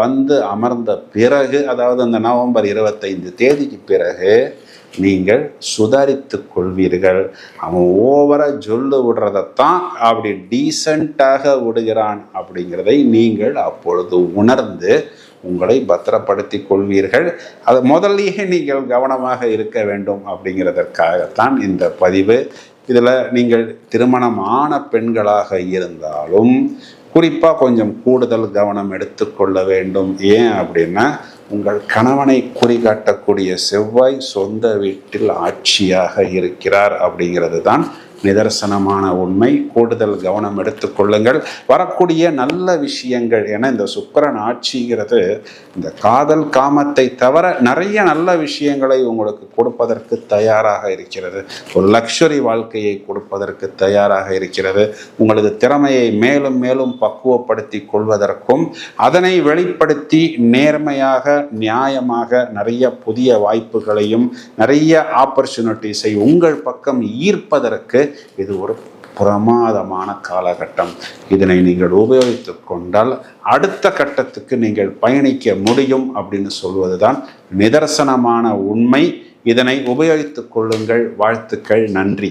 வந்து அமர்ந்த பிறகு அதாவது அந்த நவம்பர் இருபத்தைந்து தேதிக்கு பிறகு நீங்கள் சுதாரித்து கொள்வீர்கள். அவன் ஓவராக சொல்லு விடுறதைத்தான் அப்படி டீசண்டாக விடுகிறான் அப்படிங்கிறதை நீங்கள் அப்பொழுது உணர்ந்து உங்களை பத்திரப்படுத்தி கொள்வீர்கள். அது முதல்லயே நீங்கள் கவனமாக இருக்க வேண்டும் அப்படிங்கிறதற்காகத்தான் இந்த பதிவு. இதில் நீங்கள் திருமணமான பெண்களாக இருந்தாலும் குறிப்பாக கொஞ்சம் கூடுதல் கவனம் எடுத்துக்கொள்ள வேண்டும். ஏன் அப்படின்னா உங்கள் கணவனை குறிகாட்டக்கூடிய செவ்வாய் சொந்த வீட்டில் ஆட்சியாக இருக்கிறார் அப்படிங்கிறது தான் நிதர்சனமான உண்மை. கூடுதல் கவனம் எடுத்துக்கொள்ளுங்கள் வரக்கூடிய நல்ல விஷயங்கள் என இந்த சுக்கரன் ஆட்சிங்கிறது இந்த காதல் காமத்தை தவிர நிறைய நல்ல விஷயங்களை உங்களுக்கு கொடுப்பதற்கு தயாராக இருக்கிறது. ஒரு லக்ஷரி வாழ்க்கையை கொடுப்பதற்கு தயாராக இருக்கிறது. உங்களது திறமையை மேலும் மேலும் பக்குவப்படுத்தி கொள்வதற்கும் அதனை வெளிப்படுத்தி நேர்மையாக நியாயமாக நிறைய புதிய வாய்ப்புகளையும் நிறைய ஆப்பர்ச்சுனிட்டிஸை உங்கள் பக்கம் ஈர்ப்பதற்கு இது ஒரு பிரமாதமான காலகட்டம். இதனை நீங்கள் உபயோகித்து கொண்டால் அடுத்த கட்டத்துக்கு நீங்கள் பயணிக்க முடியும் அப்படின்னு சொல்வதுதான் நிதர்சனமான உண்மை. இதனை உபயோகித்துக் கொள்ளுங்கள். வாழ்த்துக்கள். நன்றி.